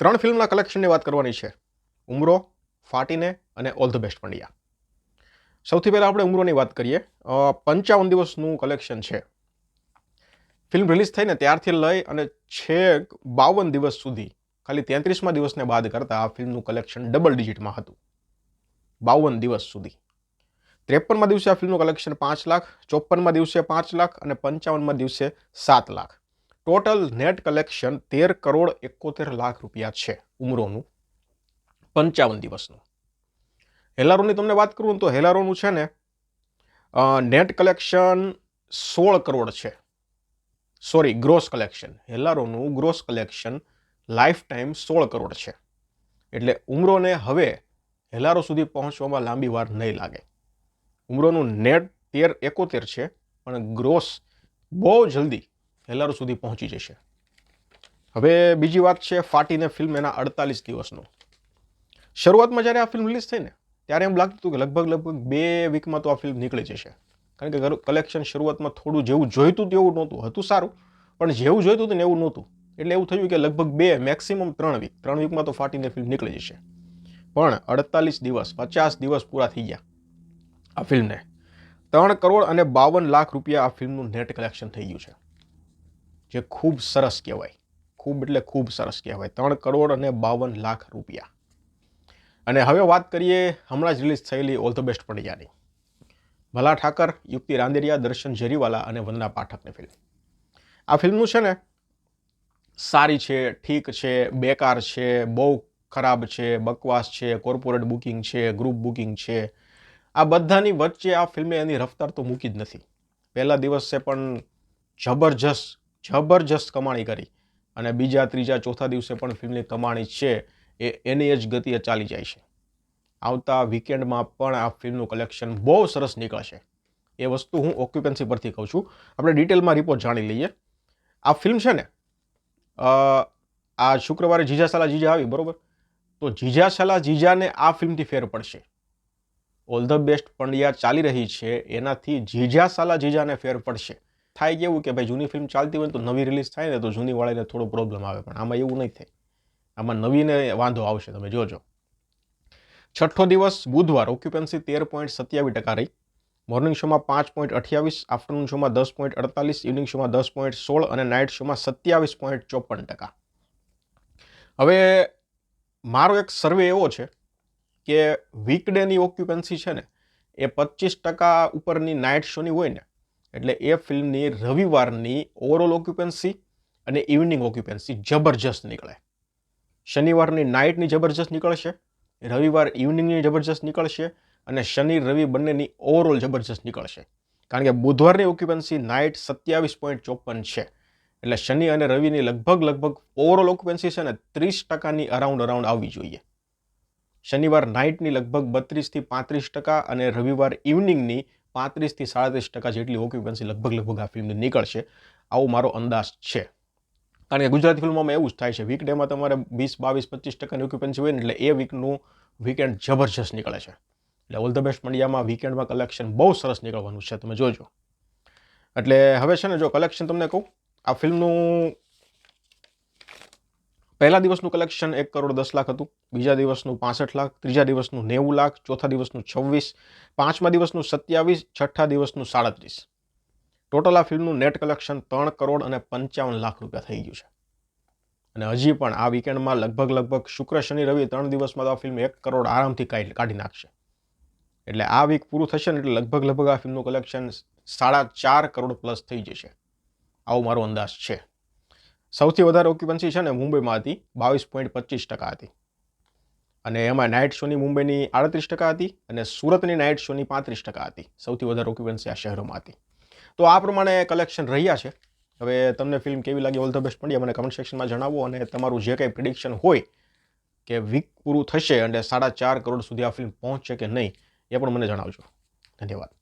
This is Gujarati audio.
ત્રણ ફિલ્મના કલેક્શનની વાત કરવાની છે. ઉમરો, ફાટીને અને ઓલ ધ બેસ્ટ પંડ્યા. સૌથી પહેલાં આપણે ઉમરોની વાત કરીએ. પંચાવન દિવસનું કલેક્શન છે. ફિલ્મ રિલીઝ થઈને ત્યારથી લઈ અને છેક બાવન દિવસ સુધી, ખાલી તેત્રીસમાં દિવસને બાદ કરતાં આ ફિલ્મનું કલેક્શન ડબલ ડિજિટમાં હતું. બાવન દિવસ સુધી. ત્રેપનમાં દિવસે આ ફિલ્મનું કલેક્શન પાંચ લાખ ચોપનમાં દિવસે પાંચ લાખ અને પંચાવનમાં દિવસે સાત લાખ. ટોટલ નેટ કલેક્શન તેર કરોડ એકોતેર લાખ રૂપિયા છે ઉમરોનું. પંચાવન દિવસનું. હેલારોની તમને વાત કરું તો હેલારોનું છે ને નેટ કલેક્શન સોળ કરોડ છે. Sorry, gross collection. હેલારોનું gross collection lifetime સોળ કરોડ છે. એટલે ઉમરોને હવે હેલારો સુધી પહોંચવામાં લાંબી વાર નહીં લાગે. ઉમરોનું નેટ તેર એકોતેર છે, પણ ગ્રોસ બહુ જલ્દી હેલારો સુધી પહોંચી જશે. હવે બીજી વાત છે ફાટીને ફિલ્મ એના અડતાલીસ દિવસનો. શરૂઆતમાં જ્યારે આ ફિલ્મ રિલીઝ થઈ ને, ત્યારે એમ લાગતું હતું કે લગભગ લગભગ બે વીકમાં તો આ ફિલ્મ નીકળી જશે. કારણ કે કલેક્શન શરૂઆતમાં થોડું જેવું જોઈતું તેવું નહોતું, હતું સારું, પણ જેવું જોઈતું હતું ને એવું નહોતું. એટલે એવું થયું કે લગભગ બે મેક્સિમમ ત્રણ વીક ત્રણ વીકમાં તો ફાટીને ફિલ્મ નીકળી જશે. પણ અડતાલીસ દિવસ, પચાસ દિવસ પૂરા થઈ ગયા આ ફિલ્મને ત્રણ કરોડ અને બાવન લાખ રૂપિયા આ ફિલ્મનું નેટ કલેક્શન થઈ ગયું છે. જે ખૂબ સરસ કહેવાય. ખૂબ એટલે ખૂબ સરસ કહેવાય. ત્રણ કરોડ અને બાવન લાખ રૂપિયા. અને હવે વાત કરીએ હમણાં જ રિલીઝ થયેલી ઓલ ધ બેસ્ટ પંડ્યાની. ભલા ઠાકર, યુક્તિ રાંદેરિયા, દર્શન ઝેરીવાલા અને વંદના પાઠકની ફિલ્મ આ ફિલ્મનું છે ને, સારી છે, ઠીક છે, બેકાર છે, બહુ ખરાબ છે, બકવાસ છે કોર્પોરેટ બુકિંગ છે ગ્રુપ બુકિંગ છે. આ બધાની વચ્ચે આ ફિલ્મે એની રફતાર તો મૂકી જ નથી. પહેલા દિવસે પણ જબરજસ્ત જબરજસ્ત કમાણી કરી અને બીજા ત્રીજા ચોથા દિવસે પણ ફિલ્મની કમાણી છે એ એની જ ગતિએ ચાલી જાય છે. આવતા વીકેન્ડમાં પણ આ ફિલ્મનું કલેક્શન બહુ સરસ નીકળશે. એ વસ્તુ હું ઓક્યુપન્સી પરથી કહું છું. આપણે ડિટેલમાં રિપોર્ટ જાણી લઈએ. આ ફિલ્મ છે ને આ શુક્રવારે જીજા સાલા જીજા આવી, બરોબર? તો જીજા સાલા જીજાને આ ફિલ્મથી ફેર પડશે. ઓલ ધ બેસ્ટ પંડ્યા ચાલી રહી છે, એનાથી જીજા સાલા જીજાને ફેર પડશે. થાય કેવું કે ભાઈ જૂની ફિલ્મ ચાલતી હોય તો નવી રિલીઝ થાય ને તો જૂની વાળાને થોડો પ્રોબ્લેમ આવે. પણ આમાં એવું નહીં થાય. આમાં નવીને વાંધો આવશે, તમે જોજો. છઠ્ઠો દિવસ, બુધવાર ઓક્યુપન્સી તેર પોઈન્ટ સત્યાવીસ ટકા રહી. મોર્નિંગ શોમાં પાંચ પોઈન્ટ અઠ્યાવીસ આફ્ટરનૂન શોમાં દસ પોઈન્ટ અડતાલીસ ઇવનિંગ શોમાં દસ પોઈન્ટ સોળ અને નાઇટ શોમાં સત્યાવીસ પોઈન્ટ ચોપન ટકા. હવે મારો એક સર્વે એવો છે કે વીકડેની ઓક્યુપન્સી છે ને એ પચીસ ટકા ઉપરની નાઇટ શોની હોય ને એટલે એ ફિલ્મની રવિવારની ઓવરઓલ ઓક્યુપન્સી અને ઇવનિંગ ઓક્યુપન્સી જબરજસ્ત નીકળે. શનિવારની નાઇટની જબરજસ્ત નીકળશે, રવિવાર ઇવનિંગની જબરજસ્ત નીકળશે અને શનિ, રવિ બંનેની ઓવરઓલ જબરજસ્ત નીકળશે. કારણ કે બુધવારની ઓક્યુપન્સી નાઇટ સત્યાવીસ પોઈન્ટ ચોપન છે. એટલે શનિ અને રવિની લગભગ લગભગ ઓવરઓલ ઓક્યુપન્સી છે ને ત્રીસ ટકાની અરાઉન્ડ અરાઉન્ડ આવવી જોઈએ. શનિવાર નાઇટની લગભગ બત્રીસથી પાંત્રીસ ટકા અને રવિવાર ઇવનિંગની પાંત્રીસથી સાડત્રીસ ટકા જેટલી ઓક્યુપન્સી લગભગ લગભગ આ ફિલ્મની નીકળશે. આવો મારો અંદાજ છે. કારણ કે ગુજરાતી ફિલ્મોમાં એવું જ થાય છે વીકડેમાં તમારે વીસ, બાવીસ, પચીસ ટકાની ઓક્યુપન્સી હોય ને એટલે એ વીકનું વીકેન્ડ જબરજસ્ત નીકળે છે. એટલે ઓલ ધ બેસ્ટ મંડિયામાં વીકેન્ડમાં કલેક્શન બહુ સરસ નીકળવાનું છે, તમે જોજો. એટલે હવે છે ને જો કલેક્શન તમને કહું, આ ફિલ્મનું પહેલા દિવસનું કલેક્શન એક કરોડ દસ લાખ હતું, બીજા દિવસનું પાસઠ લાખ, ત્રીજા દિવસનું નેવું લાખ, ચોથા દિવસનું છવ્વીસ, પાંચમા દિવસનું સત્યાવીસ, છઠ્ઠા દિવસનું સાડત્રીસ. ટોટલ આ ફિલ્મનું નેટ કલેક્શન ત્રણ કરોડ અને પંચાવન લાખ રૂપિયા થઈ ગયું છે. અને હજી પણ આ વીકેન્ડમાં લગભગ લગભગ શુક્ર, શનિ, રવિ ત્રણ દિવસમાં તો આ ફિલ્મ એક કરોડ આરામથી કાઢી નાખશે. એટલે આ વીક પૂરું થશે ને એટલે લગભગ લગભગ આ ફિલ્મનું કલેક્શન સાડા ચાર કરોડ પ્લસ થઈ જશે. આવો મારો અંદાજ છે. સૌથી વધારે ઓક્યુપન્સી છે ને મુંબઈમાં હતી, બાવીસ પોઈન્ટ પચીસ ટકા હતી. અને એમાં નાઇટ શોની મુંબઈની આડત્રીસ ટકા હતી અને સુરતની નાઇટ શોની પાંત્રીસ ટકા હતી. સૌથી વધારે ઓક્યુપન્સી આ શહેરોમાં હતી. તો આ પ્રમાણે કલેક્શન રહ્યા છે. હવે તમને ફિલ્મ કેવી લાગી? All the best Pandya. મને કમેન્ટ સેક્શનમાં જણાવો અને તમારું જે કંઈ પ્રિડિક્શન હોય કે વીક પૂરું થશે અને સાડા ચાર કરોડ સુધી આ ફિલ્મ પહોંચશે કે નહીં, એ પણ મને જણાવજો. ધન્યવાદ.